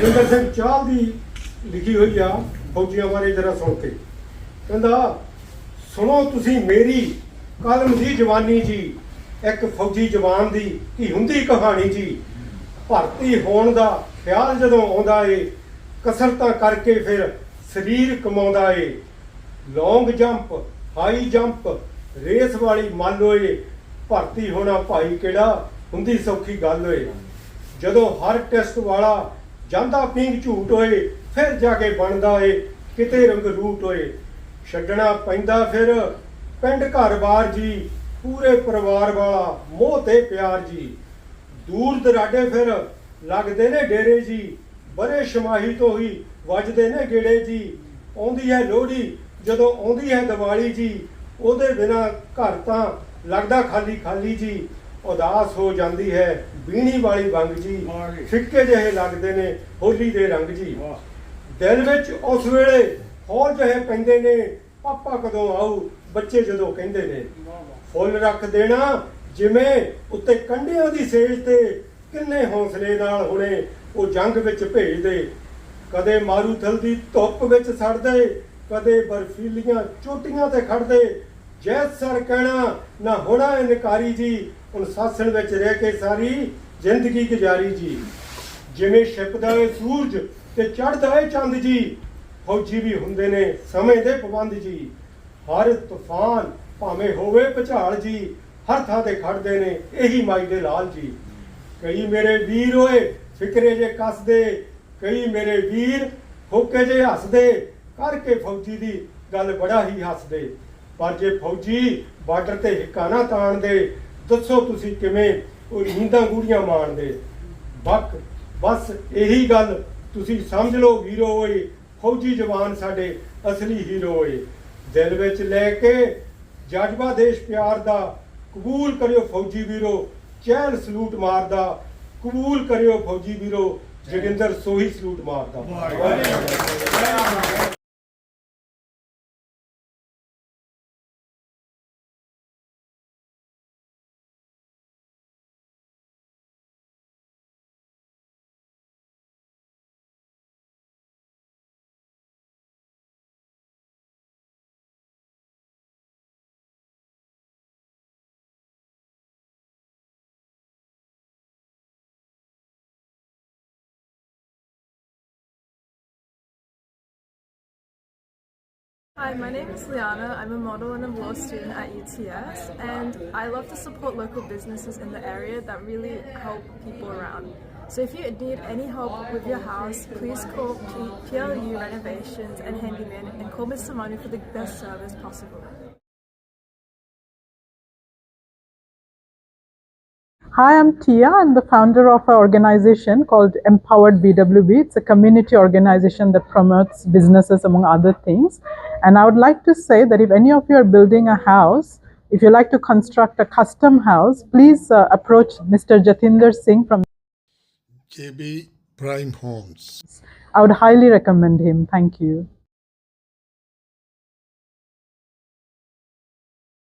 ਜਿੰਦਰ ਸਿੰਘ ਚਾਹ ਦੀ ਲਿਖੀ ਹੋਈ ਆ ਫੌਜੀਆਂ ਬਾਰੇ ਜਰਾ ਸੁਣ ਕੇ। ਕਹਿੰਦਾ, ਸੁਣੋ ਤੁਸੀਂ ਮੇਰੀ ਕਲਮ ਦੀ ਜਵਾਨੀ ਜੀ, ਇੱਕ ਫੌਜੀ ਜਵਾਨ ਦੀ ਕੀ ਹੁੰਦੀ ਕਹਾਣੀ ਜੀ। ਭਰਤੀ ਹੋਣ ਦਾ ਖਿਆਲ ਜਦੋਂ ਆਉਂਦਾ ਏ, ਕਸਰਤਾਂ ਕਰਕੇ ਫਿਰ ਸਰੀਰ ਕਮਾਉਂਦਾ ਏ। Long jump, high jump, race ਵਾਲੀ ਮੰਨ ਓਏ ਭਰਤੀ ਹੋਣਾ ਭਾਈ ਕਿਹੜਾ? ਹੁੰਦੀ ਸੌਖੀ ਗੱਲ ਓਏ ਜਦੋਂ ਹਰ ਟੈਸਟ ਵਾਲਾ ਜਾਂਦਾ ਪਿੰਗ ਝੂਟ ਹੋਏ, ਫਿਰ ਜਾ ਕੇ ਬਣਦਾ ਏ, ਕਿਤੇ ਰੰਗ ਰੂਟ ਹੋਏ। ਛੱਡਣਾ ਪੈਂਦਾ ਫਿਰ ਪਿੰਡ ਘਰ-ਬਾਰ ਜੀ, ਪੂਰੇ ਪਰਿਵਾਰ ਵਾਲਾ ਮੋਹ ਤੇ ਪਿਆਰ ਜੀ। ਦੂਰ ਦਰਾਡੇ ਫਿਰ ਲੱਗਦੇ ਨੇ ਡੇਰੇ ਜੀ, ਬਰੇ ਸ਼ਮਾਹੀ ਤੋਂ ਹੀ ਵੱਜਦੇ ਨੇ ਗੇੜੇ ਜੀ। ਆਉਂਦੀ ਹੈ ਲੋਹੜੀ, ਜਦੋਂ ਆਉਂਦੀ ਹੈ ਦੀਵਾਲੀ ਜੀ, ਉਹਦੇ ਬਿਨਾ ਘਰ ਤਾਂ ਲੱਗਦਾ ਖਾਲੀ ਖਾਲੀ ਜੀ। ਉਦਾਸ ਹੋ ਜਾਂਦੀ ਹੈ। ਬੀਣੀ ਵਾਲੀ ਵੰਗ ਜੀ। ਫਿੱਕੇ ਜਿਹੇ ਲੱਗਦੇ ਨੇ ਹੋਲੀ ਦੇ ਰੰਗ ਜੀ। ਦਿਲ ਵਿੱਚ ਉਸ ਵੇਲੇ ਹੌਲ ਜਿਹੇ ਪੈਂਦੇ ਨੇ ਪਾਪਾ ਕਦੋਂ ਆਊ ਬੱਚੇ ਜਦੋਂ ਕਹਿੰਦੇ ਨੇ। ਫੁੱਲ ਰੱਖ ਦੇਣਾ ਜਿਵੇਂ ਉੱਤੇ ਕੰਢਿਆਂ ਦੀ ਸੇਜ ਤੇ ਕਿੰਨੇ ਹੌਸਲੇ ਨਾਲ ਹੁਣੇ ਉਹ ਜੰਗ ਵਿੱਚ ਭੇਜਦੇ। ਕਦੇ ਮਾਰੂਥਲ ਦੀ ਧੁੱਪ ਵਿੱਚ ਸੜਦੇ ਕਦੇ ਬਰਫੀਲੀਆਂ ਚੋਟੀਆਂ ਤੇ ਖੜਦੇ ਜੈ ਸਰ ਕਹਿਣਾ, ਨਾ ਹੋਣਾ ਇਨਕਾਰੀ ਜੀ, ਹੁਣ ਸਾਸਣ ਵਿੱਚ ਰਹਿ ਕੇ ਸਾਰੀ ਜ਼ਿੰਦਗੀ ਗੁਜ਼ਾਰੀ ਜੀ। ਜਿਵੇਂ ਛਿਪਦਾ ਏ ਸੂਰਜ ਤੇ ਚੜ੍ਹਦਾ ਏ ਚੰਦ ਜੀ, ਫੌਜੀ ਵੀ ਹੁੰਦੇ ਨੇ ਸਮੇਂ ਦੇ ਪਾਬੰਦ ਜੀ। ਹਰ ਤੂਫਾਨ ਭਾਵੇਂ ਹੋਵੇ ਭੁਚਾਲ ਜੀ, ਹਰ ਥਾਂ ਤੇ ਖੜਦੇ ਨੇ ਇਹੀ ਮਾਈ ਦੇ ਲਾਲ ਜੀ। ਕਈ ਮੇਰੇ ਵੀਰ ਹੋਏ ਫਿਕਰੇ ਜੇ ਕੱਸਦੇ, ਕਈ ਮੇਰੇ ਵੀਰ ਹੋਕੇ ਜੇ ਹੱਸਦੇ, ਕਰਕੇ ਫੌਜੀ ਦੀ ਗੱਲ ਬੜਾ ਹੀ ਹੱਸਦੇ। ਪਰ ਜੇ ਫੌਜੀ ਬਾਰਡਰ ਤੇ ਹਿੱਕਾ ਨਾ ਤਾਣਦੇ ਦੱਸੋ ਤੁਸੀਂ ਕਿਵੇਂ ਉਹ ਨੀਂਦਾਂ ਗੂੜੀਆਂ ਮਾਣਦੇ ਬਕ, ਬਸ, ਇਹੀ ਗੱਲ ਤੁਸੀਂ ਸਮਝ ਲਓ ਵੀਰੋ ਓਏ, ਫੌਜੀ ਜਵਾਨ ਸਾਡੇ ਅਸਲੀ ਹੀਰੋ ਓਏ। ਦਿਲ ਵਿੱਚ ਲੈ ਕੇ ਜਜ਼ਬਾ ਦੇਸ਼ ਪਿਆਰ ਦਾ, ਕਬੂਲ ਕਰਿਓ ਫੌਜੀ ਵੀਰੋ, ਚਹਿਲ ਸਲੂਟ ਮਾਰਦਾ, ਕਬੂਲ ਕਰਿਓ ਫੌਜੀ ਵੀਰੋ, ਜੋਗਿੰਦਰ ਸੋਹੀ ਸਲੂਟ ਮਾਰਦਾ। Hi, my name is Liana. I'm a model and a law student at UTS, and I love to support local businesses in the area that really help people around. So if you need any help with your house, please call PLU Renovations and Handyman and call Mr. Manu for the best service possible. Hi, I'm Tia. I'm the founder of an organization called Empowered BWB. It's a community organization that promotes businesses, among other things. And I would like to say that if any of you are building a house, if you like to construct a custom house, please uh, approach Mr. Jatinder Singh from. JB Prime Homes. I would highly recommend him. Thank you.